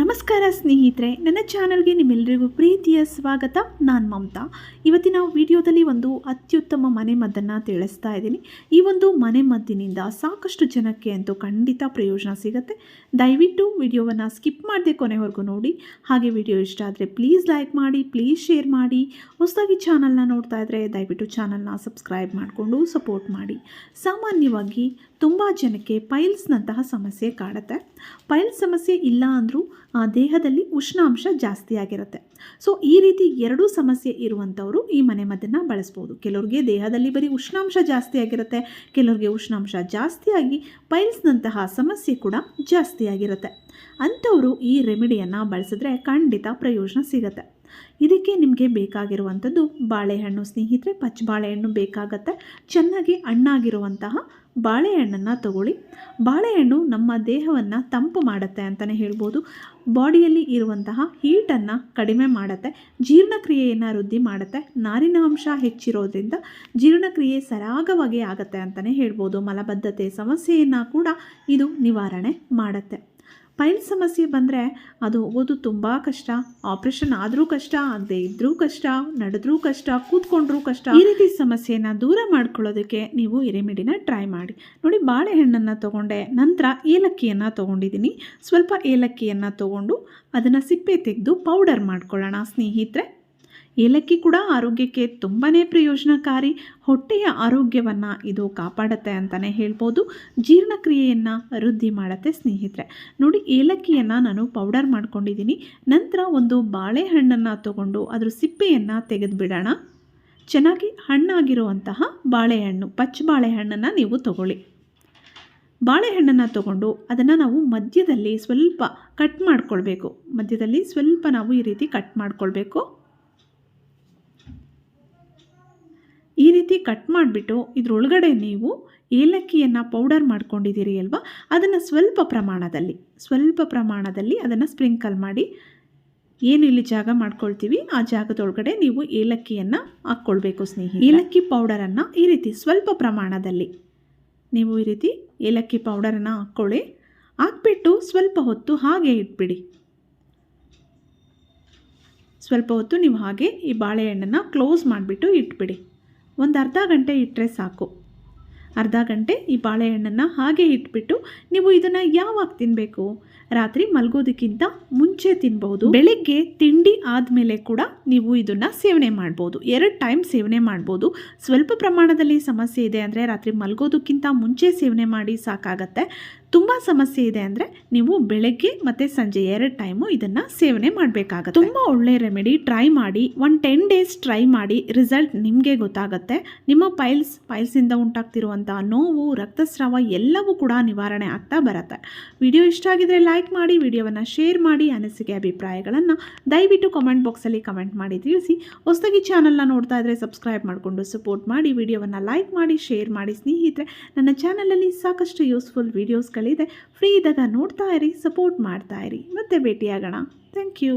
ನಮಸ್ಕಾರ ಸ್ನೇಹಿತರೆ, ನನ್ನ ಚಾನಲ್ಗೆ ನಿಮ್ಮೆಲ್ಲರಿಗೂ ಪ್ರೀತಿಯ ಸ್ವಾಗತ. ನಾನು ಮಮತಾ. ಇವತ್ತಿನ ವಿಡಿಯೋದಲ್ಲಿ ಒಂದು ಅತ್ಯುತ್ತಮ ಮನೆಮದ್ದನ್ನು ತಿಳಿಸ್ತಾ ಇದ್ದೀನಿ. ಈ ಒಂದು ಮನೆಮದ್ದಿನಿಂದ ಸಾಕಷ್ಟು ಜನಕ್ಕೆ ಅಂತೂ ಖಂಡಿತ ಪ್ರಯೋಜನ ಸಿಗುತ್ತೆ. ದಯವಿಟ್ಟು ವಿಡಿಯೋವನ್ನು ಸ್ಕಿಪ್ ಮಾಡದೆ ಕೊನೆವರೆಗೂ ನೋಡಿ. ಹಾಗೆ ವಿಡಿಯೋ ಇಷ್ಟ ಆದರೆ ಪ್ಲೀಸ್ ಲೈಕ್ ಮಾಡಿ, ಪ್ಲೀಸ್ ಶೇರ್ ಮಾಡಿ. ಹೊಸದಾಗಿ ಚಾನಲ್ನ ನೋಡ್ತಾ ಇದ್ದರೆ ದಯವಿಟ್ಟು ಚಾನಲ್ನ ಸಬ್ಸ್ಕ್ರೈಬ್ ಮಾಡಿಕೊಂಡು ಸಪೋರ್ಟ್ ಮಾಡಿ. ಸಾಮಾನ್ಯವಾಗಿ ತುಂಬ ಜನಕ್ಕೆ ಪೈಲ್ಸ್ನಂತಹ ಸಮಸ್ಯೆ ಕಾಡುತ್ತೆ. ಪೈಲ್ಸ್ ಸಮಸ್ಯೆ ಇಲ್ಲ ಅಂದರೂ ದೇಹದಲ್ಲಿ ಉಷ್ಣಾಂಶ ಜಾಸ್ತಿ ಆಗಿರುತ್ತೆ. ಸೊ ಈ ರೀತಿ ಎರಡೂ ಸಮಸ್ಯೆ ಇರುವಂಥವರು ಈ ಮನೆಮದ್ದನ್ನು ಬಳಸ್ಬೋದು. ಕೆಲವ್ರಿಗೆ ದೇಹದಲ್ಲಿ ಬರೀ ಉಷ್ಣಾಂಶ ಜಾಸ್ತಿ ಆಗಿರುತ್ತೆ, ಕೆಲವ್ರಿಗೆ ಉಷ್ಣಾಂಶ ಜಾಸ್ತಿಯಾಗಿ ಪೈಲ್ಸ್ನಂತಹ ಸಮಸ್ಯೆ ಕೂಡ ಜಾಸ್ತಿ ಆಗಿರುತ್ತೆ. ಅಂಥವರು ಈ ರೆಮಿಡಿಯನ್ನು ಬಳಸಿದ್ರೆ ಖಂಡಿತ ಪ್ರಯೋಜನ ಸಿಗುತ್ತೆ. ಇದಕ್ಕೆ ನಿಮಗೆ ಬೇಕಾಗಿರುವಂಥದ್ದು ಬಾಳೆಹಣ್ಣು ಸ್ನೇಹಿತರೆ ಪಚ್ಚ ಬಾಳೆಹಣ್ಣು ಬೇಕಾಗತ್ತೆ. ಚೆನ್ನಾಗಿ ಹಣ್ಣಾಗಿರುವಂತಹ ಬಾಳೆಹಣ್ಣನ್ನು ತಗೊಳ್ಳಿ. ಬಾಳೆಹಣ್ಣು ನಮ್ಮ ದೇಹವನ್ನು ತಂಪು ಮಾಡುತ್ತೆ ಅಂತಲೇ ಹೇಳ್ಬೋದು. ಬಾಡಿಯಲ್ಲಿ ಇರುವಂತಹ ಹೀಟನ್ನು ಕಡಿಮೆ ಮಾಡುತ್ತೆ. ಜೀರ್ಣಕ್ರಿಯೆಯನ್ನು ವೃದ್ಧಿ ಮಾಡುತ್ತೆ. ನಾರಿನಾಂಶ ಹೆಚ್ಚಿರೋದ್ರಿಂದ ಜೀರ್ಣಕ್ರಿಯೆ ಸರಾಗವಾಗಿ ಆಗುತ್ತೆ ಅಂತಲೇ ಹೇಳ್ಬೋದು. ಮಲಬದ್ಧತೆ ಸಮಸ್ಯೆಯನ್ನು ಕೂಡ ಇದು ನಿವಾರಣೆ ಮಾಡುತ್ತೆ. ಪೈಲ್ ಸಮಸ್ಯೆ ಬಂದರೆ ಅದು ಹೋಗೋದು ತುಂಬ ಕಷ್ಟ ಆಪ್ರೇಷನ್ ಆದರೂ ಕಷ್ಟ, ಆಗದೆ ಇದ್ದರೂ ಕಷ್ಟ, ನಡೆದ್ರೂ ಕಷ್ಟ, ಕೂತ್ಕೊಂಡ್ರೂ ಕಷ್ಟ. ಈ ರೀತಿ ಸಮಸ್ಯೆನ ದೂರ ಮಾಡ್ಕೊಳ್ಳೋದಕ್ಕೆ ನೀವು ಎರೆಮಿಡಿನ ಟ್ರೈ ಮಾಡಿ. ನೋಡಿ, ಬಾಳೆಹಣ್ಣನ್ನು ತೊಗೊಂಡೆ, ನಂತರ ಏಲಕ್ಕಿಯನ್ನು ತೊಗೊಂಡಿದ್ದೀನಿ. ಸ್ವಲ್ಪ ಏಲಕ್ಕಿಯನ್ನು ತೊಗೊಂಡು ಅದನ್ನು ಸಿಪ್ಪೆ ತೆಗೆದು ಪೌಡರ್ ಮಾಡ್ಕೊಳ್ಳೋಣ ಸ್ನೇಹಿತರೆ. ಏಲಕ್ಕಿ ಕೂಡ ಆರೋಗ್ಯಕ್ಕೆ ತುಂಬಾ ಪ್ರಯೋಜನಕಾರಿ. ಹೊಟ್ಟೆಯ ಆರೋಗ್ಯವನ್ನು ಇದು ಕಾಪಾಡುತ್ತೆ ಅಂತಲೇ ಹೇಳ್ಬೋದು. ಜೀರ್ಣಕ್ರಿಯೆಯನ್ನು ವೃದ್ಧಿ ಮಾಡುತ್ತೆ ಸ್ನೇಹಿತರೆ. ನೋಡಿ, ಏಲಕ್ಕಿಯನ್ನು ನಾನು ಪೌಡರ್ ಮಾಡ್ಕೊಂಡಿದ್ದೀನಿ. ನಂತರ ಒಂದು ಬಾಳೆಹಣ್ಣನ್ನು ತಗೊಂಡು ಅದರ ಸಿಪ್ಪೆಯನ್ನು ತೆಗೆದುಬಿಡೋಣ. ಚೆನ್ನಾಗಿ ಹಣ್ಣಾಗಿರುವಂತಹ ಬಾಳೆಹಣ್ಣು ಪಚ್ಚ ಬಾಳೆಹಣ್ಣನ್ನು ನೀವು ತಗೊಳ್ಳಿ. ಬಾಳೆಹಣ್ಣನ್ನು ತಗೊಂಡು ಅದನ್ನು ನಾವು ಮಧ್ಯದಲ್ಲಿ ಸ್ವಲ್ಪ ಕಟ್ ಮಾಡ್ಕೊಳ್ಬೇಕು. ಮಧ್ಯದಲ್ಲಿ ಸ್ವಲ್ಪ ನಾವು ಈ ರೀತಿ ಕಟ್ ಮಾಡ್ಕೊಳ್ಬೇಕು. ಈ ರೀತಿ ಕಟ್ ಮಾಡಿಬಿಟ್ಟು ಇದರೊಳಗಡೆ ನೀವು ಏಲಕ್ಕಿಯನ್ನು ಪೌಡರ್ ಮಾಡ್ಕೊಂಡಿದ್ದೀರಿ ಅಲ್ವಾ? ಅದನ್ನು ಸ್ವಲ್ಪ ಪ್ರಮಾಣದಲ್ಲಿ ಸ್ವಲ್ಪ ಪ್ರಮಾಣದಲ್ಲಿ ಅದನ್ನು ಸ್ಪ್ರಿಂಕಲ್ ಮಾಡಿ ಏನು ಇಲ್ಲಿ ಜಾಗ ಮಾಡ್ಕೊಳ್ತೀವಿ? ಆ ಜಾಗದೊಳಗಡೆ ನೀವು ಏಲಕ್ಕಿಯನ್ನು ಹಾಕ್ಕೊಳ್ಬೇಕು ಸ್ನೇಹಿ ಏಲಕ್ಕಿ ಪೌಡರನ್ನು ಈ ರೀತಿ ಸ್ವಲ್ಪ ಪ್ರಮಾಣದಲ್ಲಿ ನೀವು ಈ ರೀತಿ ಏಲಕ್ಕಿ ಪೌಡರನ್ನು ಹಾಕ್ಕೊಳ್ಳಿ. ಹಾಕ್ಬಿಟ್ಟು ಸ್ವಲ್ಪ ಹೊತ್ತು ಹಾಗೆ ಇಟ್ಬಿಡಿ. ಸ್ವಲ್ಪ ಹೊತ್ತು ನೀವು ಹಾಗೆ ಈ ಬಾಳೆಹಣ್ಣನ್ನು ಕ್ಲೋಸ್ ಮಾಡಿಬಿಟ್ಟು ಇಟ್ಬಿಡಿ. ಒಂದು ಅರ್ಧ ಗಂಟೆ ಇಟ್ಟರೆ ಸಾಕು. ಅರ್ಧ ಗಂಟೆ ಈ ಬಾಳೆಹಣ್ಣನ್ನು ಹಾಗೆ ಇಟ್ಬಿಟ್ಟು ನೀವು ಇದನ್ನು ಯಾವಾಗ ತಿನ್ನಬೇಕು ರಾತ್ರಿ ಮಲಗೋದಕ್ಕಿಂತ ಮುಂಚೆ ತಿನ್ಬಹುದು. ಬೆಳಿಗ್ಗೆ ತಿಂಡಿ ಆದಮೇಲೆ ಕೂಡ ನೀವು ಇದನ್ನು ಸೇವನೆ ಮಾಡ್ಬೋದು. ಎರಡು ಟೈಮ್ ಸೇವನೆ ಮಾಡ್ಬೋದು. ಸ್ವಲ್ಪ ಪ್ರಮಾಣದಲ್ಲಿ ಸಮಸ್ಯೆ ಇದೆ ಅಂದರೆ ರಾತ್ರಿ ಮಲಗೋದಕ್ಕಿಂತ ಮುಂಚೆ ಸೇವನೆ ಮಾಡಿ ಸಾಕಾಗತ್ತೆ. ತುಂಬ ಸಮಸ್ಯೆ ಇದೆ ಅಂದರೆ ನೀವು ಬೆಳಗ್ಗೆ ಮತ್ತು ಸಂಜೆ ಎರಡು ಟೈಮು ಇದನ್ನು ಸೇವನೆ ಮಾಡಬೇಕಾಗತ್ತೆ. ತುಂಬ ಒಳ್ಳೆ ರೆಮಿಡಿ ಟ್ರೈ ಮಾಡಿ ಒನ್ ಟೆನ್ ಡೇಸ್ ಟ್ರೈ ಮಾಡಿ ರಿಸಲ್ಟ್ ನಿಮಗೆ ಗೊತ್ತಾಗುತ್ತೆ. ನಿಮ್ಮ ಪೈಲ್ಸ್ ಪೈಲ್ಸಿಂದ ಉಂಟಾಗ್ತಿರುವಂಥ ನೋವು, ರಕ್ತಸ್ರಾವ ಎಲ್ಲವೂ ಕೂಡ ನಿವಾರಣೆ ಆಗ್ತಾ ಬರುತ್ತೆ. ವಿಡಿಯೋ ಇಷ್ಟ ಆಗಿದ್ರೆ ಲೈಕ್ ಮಾಡಿ, ವಿಡಿಯೋವನ್ನು ಶೇರ್ ಮಾಡಿ, ಅನಿಸಿಕೆ ಅಭಿಪ್ರಾಯಗಳನ್ನು ದಯವಿಟ್ಟು ಕಮೆಂಟ್ ಬಾಕ್ಸಲ್ಲಿ ಕಮೆಂಟ್ ಮಾಡಿ ತಿಳಿಸಿ. ಹೊಸದಾಗಿ ಚಾನಲ್ನ ನೋಡ್ತಾ ಇದ್ದರೆ ಸಬ್ಸ್ಕ್ರೈಬ್ ಮಾಡಿಕೊಂಡು ಸಪೋರ್ಟ್ ಮಾಡಿ, ವಿಡಿಯೋವನ್ನು ಲೈಕ್ ಮಾಡಿ ಶೇರ್ ಮಾಡಿ ಸ್ನೇಹಿತರೆ. ನನ್ನ ಚಾನಲಲ್ಲಿ ಸಾಕಷ್ಟು ಯೂಸ್ಫುಲ್ ವೀಡಿಯೋಸ್ಗಳಿದೆ ಫ್ರೀ ಇದ್ದಾಗ ನೋಡ್ತಾ ಇರಿ ಸಪೋರ್ಟ್ ಮಾಡ್ತಾ ಇರಿ. ಮತ್ತೆ ಭೇಟಿಯಾಗೋಣ. Thank you